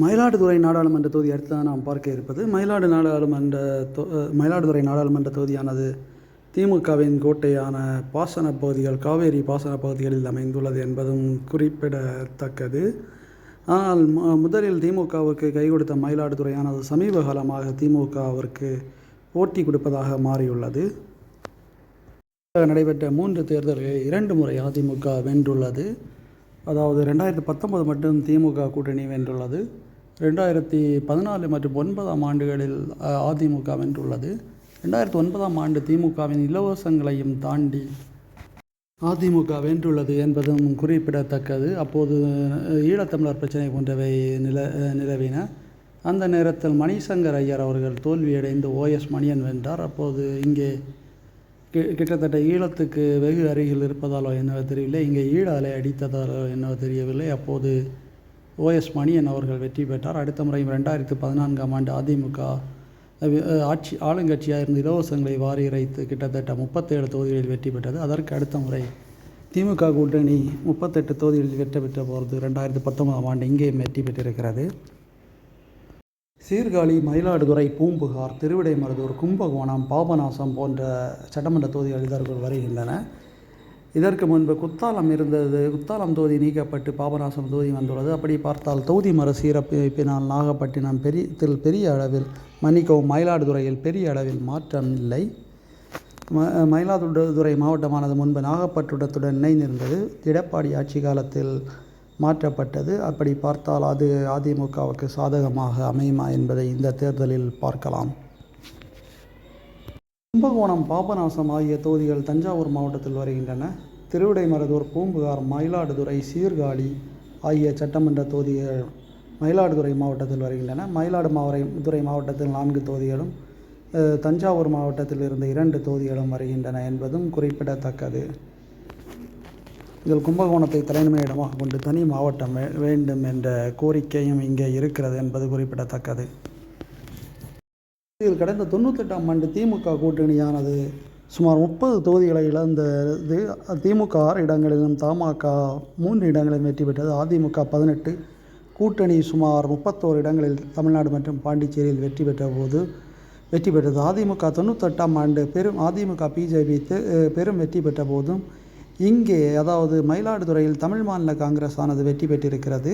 மயிலாடுதுறை நாடாளுமன்ற தொகுதி அடுத்ததாக நாம் பார்க்க இருப்பது. மயிலாடு நாடாளுமன்ற தொ மயிலாடுதுறை நாடாளுமன்ற தொகுதியானது திமுகவின் கோட்டையான பாசன பகுதிகள் காவேரி பாசன பகுதிகளில் அமைந்துள்ளது என்பதும் குறிப்பிடத்தக்கது. ஆனால் முதலில் திமுகவுக்கு கை கொடுத்த மயிலாடுதுறையானது சமீப காலமாக திமுகவிற்கு போட்டி கொடுப்பதாக மாறியுள்ளது. நடைபெற்ற மூன்று தேர்தல்களில் இரண்டு முறை அதிமுக வென்றுள்ளது. அதாவது ரெண்டாயிரத்தி பத்தொன்பது மட்டும் திமுக கூட்டணி வென்றுள்ளது. ரெண்டாயிரத்தி பதினாலு மற்றும் ஒன்பதாம் ஆண்டுகளில் அதிமுக வென்றுள்ளது. ரெண்டாயிரத்தி ஒன்பதாம் ஆண்டு திமுகவின் இலவசங்களையும் தாண்டி அதிமுக வென்றுள்ளது என்பதும் குறிப்பிடத்தக்கது. அப்போது ஈழத்தமிழர் பிரச்சனை போன்றவை நில நிலவின. அந்த நேரத்தில் மணிசங்கர் ஐயர் அவர்கள் தோல்வியடைந்து ஓஎஸ் மணியன் வென்றார். அப்போது இங்கே கி கிட்டத்தட்ட ஈழத்துக்கு வெகு அருகில் இருப்பதாலோ என்னவோ தெரியவில்லை. இங்கே ஈழ அலை அடித்ததாலோ என்னவோ தெரியவில்லை. அப்போது ஓஎஸ் மணியன் அவர்கள் வெற்றி பெற்றார். அடுத்த முறையும் ரெண்டாயிரத்து பதினான்காம் ஆண்டு அதிமுக ஆட்சி ஆளுங்கட்சியாக இருந்து இலவசங்களை வாரி இறைத்து கிட்டத்தட்ட முப்பத்தேழு தொகுதிகளில் வெற்றி பெற்றது. அதற்கு அடுத்த முறை திமுக கூட்டணி முப்பத்தெட்டு தொகுதிகளில் வெற்றி பெற்ற போகிறது ரெண்டாயிரத்து பத்தொன்பதாம் ஆண்டு இங்கேயும் வெற்றி பெற்றிருக்கிறது. சீர்காழி மயிலாடுதுறை பூம்புகார் திருவிடைமருதூர் கும்பகோணம் பாபநாசம் போன்ற சட்டமன்ற தொகுதிகள் இதற்குள் வருகின்றன. இதற்கு முன்பு குத்தாலம் இருந்தது. குத்தாலம் தொகுதி நீக்கப்பட்டு பாபநாசம் தொகுதி வந்துள்ளது. அப்படி பார்த்தால் தொகுதி மறுசீரமைப்பினால் நாகப்பட்டினம் பெரிய பெரிய அளவில் மன்னிக்கவும் மயிலாடுதுறையில் பெரிய அளவில் மாற்றம் இல்லை. ம மயிலாடுதுறை மாவட்டமானது முன்பு நாகப்பட்டினத்துடன் இணைந்திருந்தது. எடப்பாடி ஆட்சி காலத்தில் மாற்றப்பட்டது. அப்படி பார்த்தால் அது அதிமுகவுக்கு சாதகமாக அமையுமா என்பதை இந்த தேர்தலில் பார்க்கலாம். கும்பகோணம் பாபநாசம் ஆகிய தொகுதிகள் தஞ்சாவூர் மாவட்டத்தில் வருகின்றன. திருவிடைமருதூர் பூம்புகார் மயிலாடுதுறை சீர்காழி ஆகிய சட்டமன்ற தொகுதிகள் மயிலாடுதுறை மாவட்டத்தில் வருகின்றன. மயிலாடுமாவரை துறை மாவட்டத்தில் நான்கு தொகுதிகளும் தஞ்சாவூர் மாவட்டத்தில் இருந்த இரண்டு தொகுதிகளும் வருகின்றன என்பதும் குறிப்பிடத்தக்கது. இதில் கும்பகோணத்தை தலைமை இடமாக கொண்டு தனி மாவட்டம் வே- வேண்டும் என்ற கோரிக்கையும் இங்கே இருக்கிறது என்பது குறிப்பிடத்தக்கது. இதில் கடந்த தொண்ணூத்தெட்டாம் ஆண்டு திமுக கூட்டணியானது சுமார் முப்பது தொகுதிகளை இழந்தது. திமுக ஆறு இடங்களிலும் தமாக மூன்று இடங்களிலும் வெற்றி பெற்றது. அதிமுக பதினெட்டு கூட்டணி சுமார் முப்பத்தோரு இடங்களில் தமிழ்நாடு மற்றும் பாண்டிச்சேரியில் வெற்றி பெற்ற போது வெற்றி பெற்றது. அதிமுக தொண்ணூத்தெட்டாம் ஆண்டு பெரும் அதிமுக பிஜேபி பெரும் வெற்றி பெற்ற போதும் இங்கே அதாவது மயிலாடுதுறையில் தமிழ் மாநில காங்கிரஸ் ஆனது வெற்றி பெற்றிருக்கிறது.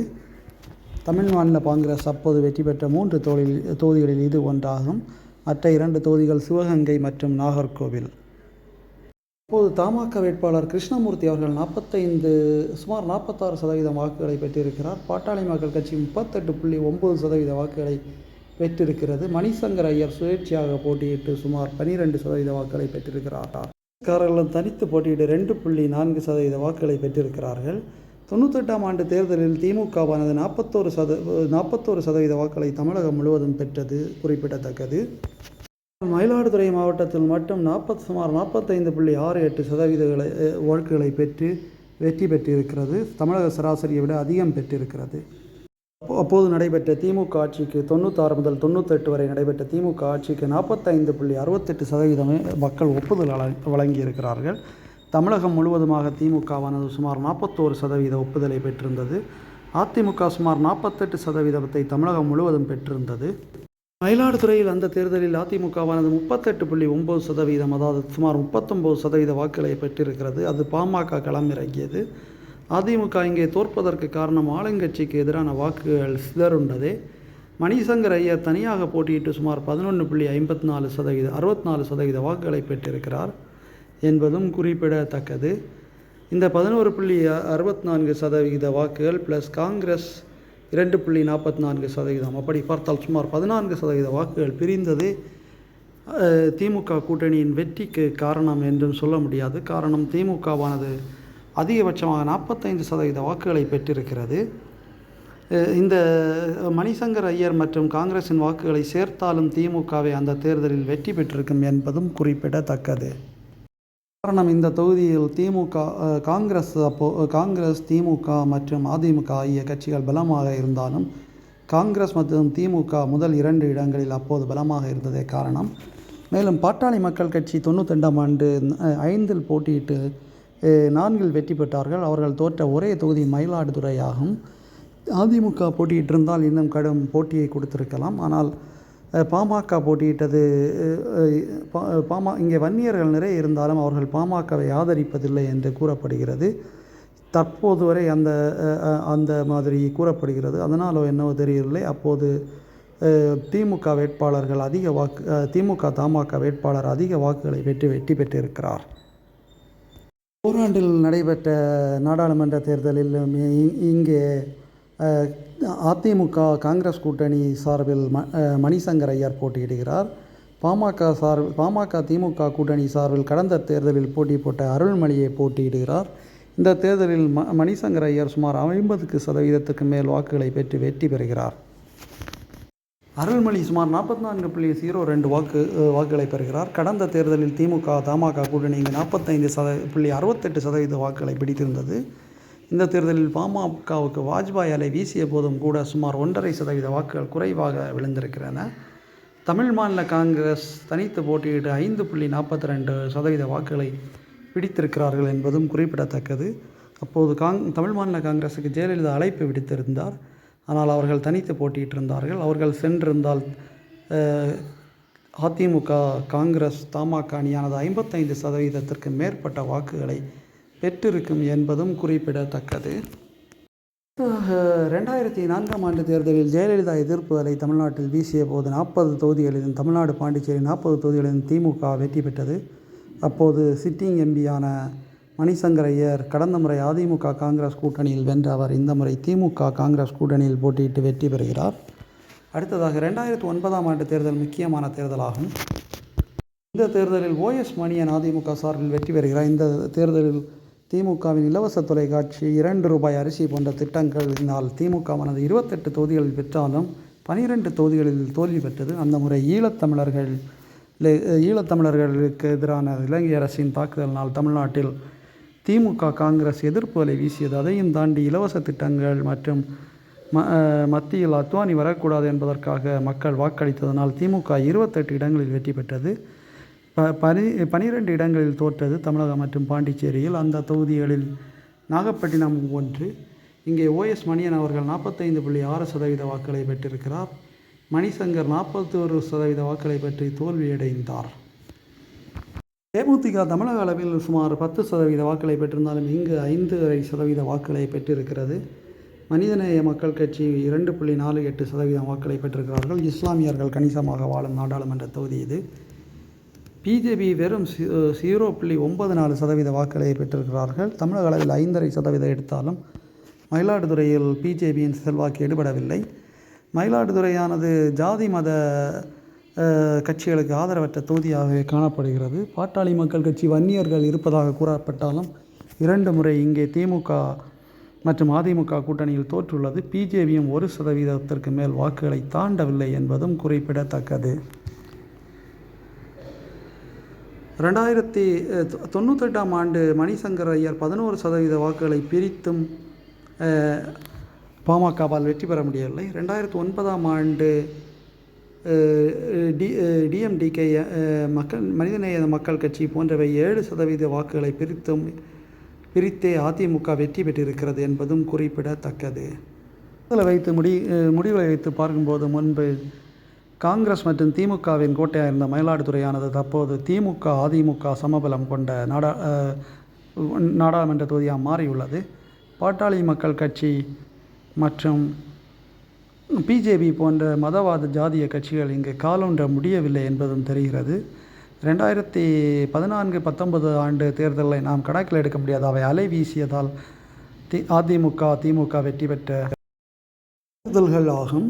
தமிழ் மாநில காங்கிரஸ் அப்போது வெற்றி பெற்ற மூன்று தொழில் தொகுதிகளில் இது ஒன்றாகும். மற்ற இரண்டு தொகுதிகள் சிவகங்கை மற்றும் நாகர்கோவில். அப்போது தமாக வேட்பாளர் கிருஷ்ணமூர்த்தி அவர்கள் நாற்பத்தைந்து சுமார் நாற்பத்தாறு சதவீதம் வாக்குகளை பெற்றிருக்கிறார். பாட்டாளி மக்கள் கட்சி முப்பத்தெட்டு புள்ளி ஒம்பது சதவீத வாக்குகளை பெற்றிருக்கிறது. மணிசங்கர் ஐயர் சுயேட்சையாக போட்டியிட்டு சுமார் பனிரெண்டு சதவீத வாக்குகளை பெற்றிருக்கிறார். காரர்களும் தனித்து போட்டியிட்டு ரெண்டு புள்ளி நான்கு சதவீத வாக்குகளை பெற்றிருக்கிறார்கள். தொண்ணூத்தெட்டாம் ஆண்டு தேர்தலில் திமுகவானது நாற்பத்தோரு சத நாற்பத்தோரு சதவீத வாக்குகளை தமிழகம் முழுவதும் பெற்றது குறிப்பிடத்தக்கது. மயிலாடுதுறை மாவட்டத்தில் மட்டும் நாற்பது சுமார் நாற்பத்தைந்து புள்ளி ஆறு எட்டு சதவீதங்களை வாக்குகளை பெற்று வெற்றி பெற்றிருக்கிறது. தமிழக சராசரியை விட அதிகம் பெற்றிருக்கிறது. அப்போது நடைபெற்ற திமுக ஆட்சிக்கு தொண்ணூத்தாறு முதல் தொண்ணூத்தெட்டு வரை நடைபெற்ற திமுக ஆட்சிக்கு நாற்பத்தைந்து புள்ளி அறுபத்தெட்டு சதவீதம் மக்கள் ஒப்புதல் வழங்கி வழங்கியிருக்கிறார்கள். தமிழகம் முழுவதுமாக திமுகவானது சுமார் நாற்பத்தோரு சதவீத ஒப்புதலை பெற்றிருந்தது. அதிமுக சுமார் நாற்பத்தெட்டு சதவீதத்தை தமிழகம் முழுவதும் பெற்றிருந்தது. மயிலாடுதுறையில் அந்த தேர்தலில் அதிமுகவானது முப்பத்தெட்டு புள்ளி ஒம்பது சதவீதம் அதாவது சுமார் முப்பத்தொம்பது சதவீத வாக்குகளை பெற்றிருக்கிறது. அது பாமக களமிறங்கியது அதிமுக இங்கே தோற்பதற்கு காரணம் ஆளுங்கட்சிக்கு எதிரான வாக்குகள் சிதறுண்டதே. மணிசங்கர் ஐயர் தனியாக போட்டியிட்டு சுமார் பதினொன்று புள்ளி ஐம்பத்தி நாலு சதவீத அறுபத்தி நாலு சதவீத வாக்குகளை பெற்றிருக்கிறார் என்பதும் குறிப்பிடத்தக்கது. இந்த பதினோரு புள்ளி அறுபத்தி நான்கு சதவிகித வாக்குகள் ப்ளஸ் காங்கிரஸ் இரண்டு புள்ளி நாற்பத்தி நான்கு சதவீதம். அப்படி பார்த்தால் சுமார் பதினான்கு சதவீத வாக்குகள் பிரிந்தது. திமுக கூட்டணியின் வெற்றிக்கு காரணம் என்றும் சொல்ல முடியாது. காரணம் திமுகவானது அதிகபட்சமாக நாற்பத்தைந்து சதவீத வாக்குகளை பெற்றிருக்கிறது. இந்த மணிசங்கர் ஐயர் மற்றும் காங்கிரசின் வாக்குகளை சேர்த்தாலும் திமுகவை அந்த தேர்தலில் வெற்றி பெற்றிருக்கும் என்பதும் குறிப்பிடத்தக்கது. காரணம் இந்த தொகுதியில் திமுக காங்கிரஸ் அப்போ காங்கிரஸ் திமுக மற்றும் அதிமுக ஆகிய கட்சிகள் பலமாக இருந்தாலும் காங்கிரஸ் மற்றும் திமுக முதல் இரண்டு இடங்களில் அப்போது பலமாக இருந்ததே காரணம். மேலும் பாட்டாளி மக்கள் கட்சி தொண்ணூத்தெண்டாம் ஆண்டு ஐந்தில் போட்டியிட்டு நான்கில் வெற்றி பெற்றார்கள். அவர்கள் தோற்ற ஒரே தொகுதி மயிலாடுதுறையாகும். அதிமுக போட்டியிட்டிருந்தால் இன்னும் கடும் போட்டியை கொடுத்திருக்கலாம். ஆனால் பாமக போட்டியிட்டது பா- பாமா இங்கே வன்னியர்கள் நிறைய இருந்தாலும் அவர்கள் பாமகவை ஆதரிப்பதில்லை என்று கூறப்படுகிறது. தற்போது வரை அந்த அந்த மாதிரி கூறப்படுகிறது. அதனாலோ என்னவோ தெரியவில்லை. அப்போது திமுக வேட்பாளர்கள் அதிக வாக்கு திமுக தமாக வேட்பாளர் அதிக வாக்குகளை பெற்று வெற்றி பெற்றிருக்கிறார். ஓராண்டில் நடைபெற்ற நாடாளுமன்ற தேர்தலில் இங்கே அதிமுக காங்கிரஸ் கூட்டணி சார்பில் ம மணிசங்கர் ஐயர் போட்டியிடுகிறார். பாமக சார் பாமக திமுக கூட்டணி சார்பில் கடந்த தேர்தலில் போட்டி போட்ட அருள்மொழியை போட்டியிடுகிறார். இந்த தேர்தலில் ம மணிசங்கர் ஐயர் சுமார் ஐம்பதுக்கு சதவீதத்துக்கு மேல் வாக்குகளை பெற்று வெற்றி பெறுகிறார். அருள்மொழி சுமார் நாற்பத்தி நான்கு புள்ளி ஜீரோ ரெண்டு வாக்கு வாக்குகளை பெறுகிறார். கடந்த தேர்தலில் திமுக தமாக கூட்டணி இங்கு நாற்பத்தைந்து சத புள்ளி அறுபத்தெட்டு சதவீத வாக்குகளை பிடித்திருந்தது. இந்த தேர்தலில் பாமகவுக்கு வாஜ்பாய் அலை வீசிய போதும் கூட சுமார் ஒன்றரை சதவீத வாக்குகள் குறைவாக விழுந்திருக்கிறன. தமிழ் மாநில காங்கிரஸ் தனித்து போட்டியிட்டு ஐந்து புள்ளி நாற்பத்தி ரெண்டு சதவீத வாக்குகளை பிடித்திருக்கிறார்கள் என்பதும் குறிப்பிடத்தக்கது. அப்போது காங் தமிழ் மாநில காங்கிரஸுக்கு ஜெயலலிதா அழைப்பு விடுத்திருந்தார். ஆனால் அவர்கள் தனித்து போட்டியிட்டிருந்தார்கள். அவர்கள் சென்றிருந்தால் அதிமுக காங்கிரஸ் தமாக அணியானது ஐம்பத்தைந்து சதவீதத்திற்கு மேற்பட்ட வாக்குகளை பெற்றிருக்கும் என்பதும் குறிப்பிடத்தக்கது. ரெண்டாயிரத்தி நான்காம் ஆண்டு தேர்தலில் ஜெயலலிதா எதிர்ப்பு அலை தமிழ்நாட்டில் வீசிய போது நாற்பது தொகுதிகளிலும் தமிழ்நாடு பாண்டிச்சேரி நாற்பது தொகுதிகளிலும் திமுக வெற்றி பெற்றது. அப்போது சிட்டிங் எம்பியான மணிசங்கர் ஐயர் கடந்த முறை அதிமுக காங்கிரஸ் கூட்டணியில் வென்ற அவர் இந்த முறை திமுக காங்கிரஸ் கூட்டணியில் போட்டியிட்டு வெற்றி பெறுகிறார். அடுத்ததாக ரெண்டாயிரத்தி ஒன்பதாம் ஆண்டு தேர்தல் முக்கியமான தேர்தலாகும். இந்த தேர்தலில் ஓஎஸ் மணியன் அதிமுக சார்பில் வெற்றி பெறுகிறார். இந்த தேர்தலில் திமுகவின் இலவச தொலைக்காட்சி இரண்டு ரூபாய் அரிசி போன்ற திட்டங்களினால் திமுகவானது இருபத்தெட்டு தொகுதிகளில் பெற்றாலும் பனிரெண்டு தொகுதிகளில் தோல்வி பெற்றது. அந்த முறை ஈழத்தமிழர்கள் ஈழத்தமிழர்களுக்கு எதிரான இலங்கை அரசின் தாக்குதலினால் தமிழ்நாட்டில் திமுக காங்கிரஸ் எதிர்ப்பு அலை வீசியது அதையும் தாண்டி இலவச திட்டங்கள் மற்றும் ம மத்தியில் அத்வானி வரக்கூடாது என்பதற்காக மக்கள் வாக்களித்ததனால் திமுக இருபத்தெட்டு இடங்களில் வெற்றி பெற்றது. ப பனி பனிரெண்டு இடங்களில் தோற்றது தமிழகம் மற்றும் பாண்டிச்சேரியில். அந்த தொகுதிகளில் நாகப்பட்டினம் ஒன்று. இங்கே ஓஎஸ் மணியன் அவர்கள் நாற்பத்தைந்து புள்ளி ஆறு சதவீத வாக்குகளை பெற்றிருக்கிறார். மணிசங்கர் நாற்பத்தோரு சதவீத வாக்குகளை பெற்று தோல்வியடைந்தார். தேமுதிக தமிழக அளவில் சுமார் பத்து சதவீத வாக்குகளை பெற்றிருந்தாலும் இங்கு ஐந்து சதவீத வாக்குகளை பெற்றிருக்கிறது. மனிதநேய மக்கள் கட்சி இரண்டு புள்ளி நாலு எட்டு சதவீதம் வாக்குகளை பெற்றிருக்கிறார்கள். இஸ்லாமியர்கள் கணிசமாக வாழும் நாடாளுமன்ற தொகுதி இது. பிஜேபி வெறும் ஜீரோ புள்ளி ஒன்பது நாலு சதவீத வாக்குகளை பெற்றிருக்கிறார்கள். தமிழக அளவில் ஐந்தரை சதவீதம் எடுத்தாலும் மயிலாடுதுறையில் பிஜேபியின் செல்வாக்கு எடுபடவில்லை. மயிலாடுதுறையானது ஜாதி மத கட்சிகளுக்கு ஆதரவற்ற தொகுதியாகவே காணப்படுகிறது. பாட்டாளி மக்கள் கட்சி வன்னியர்கள் இருப்பதாக கூறப்பட்டாலும் இரண்டு முறை இங்கே திமுக மற்றும் அதிமுக கூட்டணியில் தோற்றுள்ளது. பிஜேபியும் ஒரு சதவீதத்திற்கு மேல் வாக்குகளை தாண்டவில்லை என்பதும் குறிப்பிடத்தக்கது. ரெண்டாயிரத்தி தொண்ணூத்தெட்டாம் ஆண்டு மணிசங்கர் ஐயர் பதினோரு சதவீத வாக்குகளை பிரித்தும் பாமகவால் வெற்றி பெற முடியவில்லை. ரெண்டாயிரத்தி ஒன்பதாம் ஆண்டு டி டிஎம்டிகே மக்கள் மனிதநேய மக்கள் கட்சி போன்றவை ஏழு சதவீத வாக்குகளை பிரித்தும் பிரித்தே அதிமுக வெற்றி பெற்றிருக்கிறது என்பதும் குறிப்பிடத்தக்கது. இதில் வைத்து முடி அஹ், முடிவுகளை வைத்து பார்க்கும்போது முன்பு காங்கிரஸ் மற்றும் திமுகவின் கோட்டையாக இருந்த மயிலாடுதுறையானது தற்போது திமுக அதிமுக சமபலம் கொண்ட நாடா நாடாளுமன்ற தொகுதியாக மாறியுள்ளது. பாட்டாளி மக்கள் கட்சி மற்றும் பிஜேபி போன்ற மதவாத ஜாதிய கட்சிகள் இங்கு காலொன்ற முடியவில்லை என்பதும் தெரிகிறது. ரெண்டாயிரத்தி பதினான்கு பத்தொன்பது ஆண்டு தேர்தலை நாம் கணக்கில் எடுக்க முடியாது. அவை அலை வீசியதால் தி அதிமுக திமுக வெற்றி பெற்ற தேர்தல்கள் ஆகும்.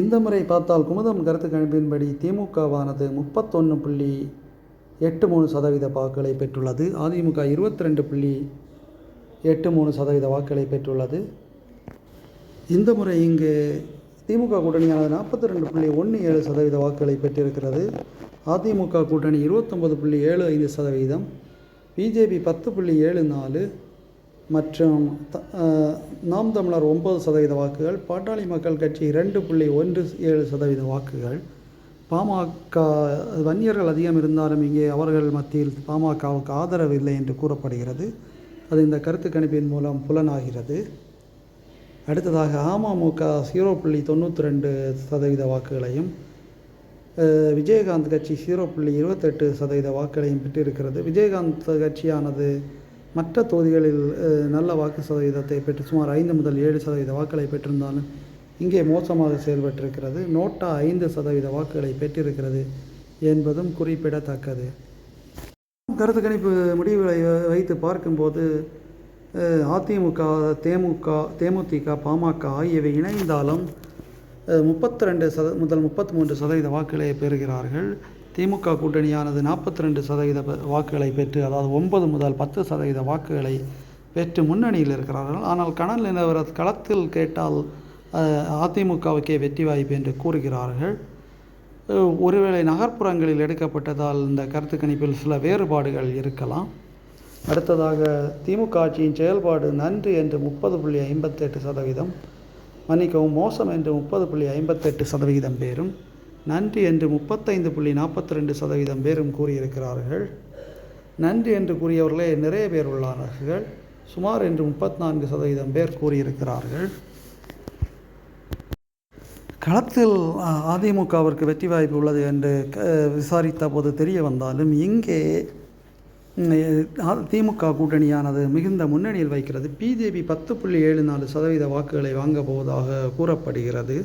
இந்த முறை பார்த்தால் குமுதம் கருத்து கணிப்பின்படி திமுகவானது முப்பத்தொன்று புள்ளி எட்டு மூணு சதவீத வாக்குகளை பெற்றுள்ளது. அதிமுக இருபத்தி ரெண்டு புள்ளி எட்டு மூணு சதவீத வாக்குகளை பெற்றுள்ளது. இந்த முறை இங்கு திமுக கூட்டணியானது நாற்பத்தி ரெண்டு புள்ளி ஒன்று ஏழு சதவீத வாக்குகளை பெற்றிருக்கிறது. அதிமுக கூட்டணி இருபத்தொம்பது புள்ளி ஏழு ஐந்து சதவீதம். பிஜேபி பத்து புள்ளி ஏழு நாலு மற்றும் த நாம் தமிழர் ஒம்பது சதவீத வாக்குகள் பாட்டாளி மக்கள் கட்சி இரண்டு புள்ளி ஒன்று ஏழு சதவீத வாக்குகள். பாமக வன்னியர்கள் அதிகம் இருந்தாலும் இங்கே அவர்கள் மத்தியில் பாமகவுக்கு ஆதரவு இல்லை என்று கூறப்படுகிறது. அது இந்த கருத்து கணிப்பின் மூலம் புலனாகிறது. அடுத்ததாக அமமுக ஜீரோ புள்ளி தொண்ணூற்றி ரெண்டு சதவீத வாக்குகளையும் விஜயகாந்த் கட்சி ஜீரோ புள்ளி இருபத்தெட்டு சதவீத வாக்குகளையும் பெற்றிருக்கிறது. விஜயகாந்த் கட்சியானது மற்ற தொகுதிகளில் நல்ல வாக்கு சதவீதத்தை பெற்று சுமார் ஐந்து முதல் ஏழு சதவீத வாக்குகளை பெற்றிருந்தாலும் இங்கே மோசமாக செயல்பட்டிருக்கிறது. நோட்டா ஐந்து சதவீத வாக்குகளை பெற்றிருக்கிறது என்பதும் குறிப்பிடத்தக்கது. கருத்து கணிப்பு முடிவுகளை வைத்து பார்க்கும்போது அதிமுக தேமுக தேமுதிக பாமக ஆகியவை இணைந்தாலும் முப்பத்தி ரெண்டு சத முதல் முப்பத்தி மூன்று சதவீத வாக்குகளை பெறுகிறார்கள். திமுக கூட்டணியானது நாற்பத்தி ரெண்டு சதவீத வாக்குகளை பெற்று அதாவது ஒன்பது முதல் பத்து சதவீத வாக்குகளை பெற்று முன்னணியில் இருக்கிறார்கள். ஆனால் கனல் நிலவர களத்தில் கேட்டால் அதிமுகவுக்கே வெற்றி வாய்ப்பு என்று கூறுகிறார்கள். ஒருவேளை நகர்ப்புறங்களில் எடுக்கப்பட்டதால் இந்த கருத்து கணிப்பில் சில வேறுபாடுகள் இருக்கலாம். அடுத்ததாக திமுக ஆட்சியின் செயல்பாடு நன்று என்று முப்பது புள்ளி ஐம்பத்தெட்டு சதவீதம் மன்னிக்கவும் மோசம் என்று முப்பது புள்ளி ஐம்பத்தெட்டு சதவிகிதம் பேரும் நன்றி என்று முப்பத்தைந்து புள்ளி நாற்பத்தி ரெண்டு சதவீதம் பேரும் கூறியிருக்கிறார்கள். நன்றி என்று கூறியவர்களே நிறைய பேர் உள்ளார்கள். சுமார் என்று முப்பத்தி நான்கு சதவீதம் பேர் கூறியிருக்கிறார்கள். களத்தில் அதிமுகவிற்கு வெற்றி வாய்ப்பு உள்ளது என்று க- விசாரித்த போது தெரிய வந்தாலும் இங்கே திமுக கூட்டணியானது மிகுந்த முன்னணியில் வைக்கிறது. பிஜேபி பத்து புள்ளி ஏழு நாலு சதவீத வாக்குகளை வாங்க போவதாக கூறப்படுகிறது.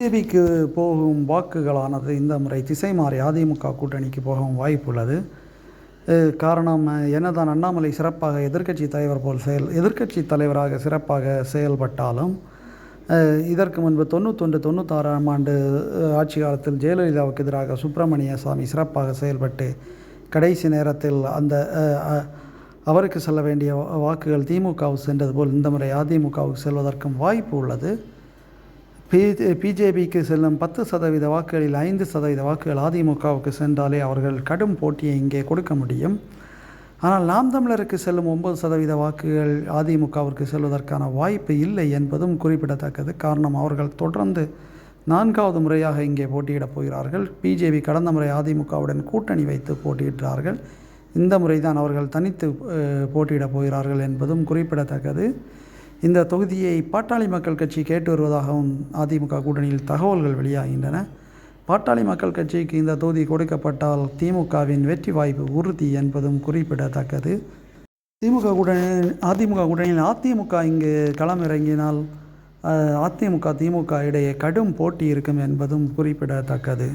பிஜேபிக்கு போகும் வாக்குகளானது இந்த முறை திசை மாறி அதிமுக கூட்டணிக்கு போகவும் வாய்ப்புள்ளது. காரணம் என்னதான் அண்ணாமலை சிறப்பாக எதிர்க்கட்சி தலைவர் போல் செயல் எதிர்க்கட்சி தலைவராக சிறப்பாக செயல்பட்டாலும் இதற்கு முன்பு தொண்ணூத்தொன்று தொண்ணூத்தாறாம் ஆண்டு ஆட்சி காலத்தில் ஜெயலலிதாவுக்கு எதிராக சுப்பிரமணிய சாமி சிறப்பாக செயல்பட்டு கடைசி நேரத்தில் அந்த அவருக்கு செல்ல வேண்டிய வாக்குகள் திமுகவுக்கு சென்றது போல் இந்த முறை அதிமுகவுக்கு செல்வதற்கும் வாய்ப்பு உள்ளது. பி பிஜேபிக்கு செல்லும் பத்து சதவீத வாக்குகளில் ஐந்து சதவீத வாக்குகள் அதிமுகவுக்கு சென்றாலே அவர்கள் கடும் போட்டியை இங்கே கொடுக்க முடியும். ஆனால் நாம் தமிழருக்கு செல்லும் ஒன்பது சதவீத வாக்குகள் அதிமுகவிற்கு செல்வதற்கான வாய்ப்பு இல்லை என்பதும் குறிப்பிடத்தக்கது. காரணம் அவர்கள் தொடர்ந்து நான்காவது முறையாக இங்கே போட்டியிடப் போகிறார்கள். பிஜேபி கடந்த முறை அதிமுகவுடன் கூட்டணி வைத்து போட்டியிட்டார்கள். இந்த முறை தான் அவர்கள் தனித்து போட்டியிடப் போகிறார்கள் என்பதும் குறிப்பிடத்தக்கது. இந்த தொகுதியை பாட்டாளி மக்கள் கட்சி கேட்டு வருவதாகவும் அதிமுக கூட்டணியில் தகவல்கள் வெளியாகின்றன. பாட்டாளி மக்கள் கட்சிக்கு இந்த தொகுதி கொடுக்கப்பட்டால் திமுகவின் வெற்றி வாய்ப்பு உறுதி என்பதும் குறிப்பிடத்தக்கது. திமுக கூட்டணி அதிமுக கூட்டணியில் அதிமுக இங்கு களமிறங்கினால் அதிமுக திமுக இடையே கடும் போட்டி இருக்கும் என்பதும் குறிப்பிடத்தக்கது.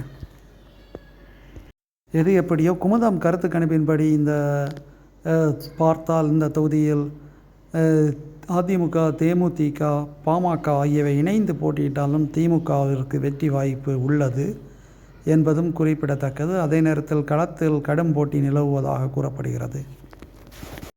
எது எப்படியோ குமுதம் கருத்து கணிப்பின்படி இந்த பார்த்தால் இந்த தொகுதியில் அதிமுக தேமுதிக பாமக ஆகியவை இணைந்து போட்டியிட்டாலும் திமுகவிற்கு வெற்றி வாய்ப்பு உள்ளது. என்பதும் குறிப்பிடத்தக்கது. அதே நேரத்தில் களத்தில் கடும் போட்டி நிலவுவதாக கூறப்படுகிறது.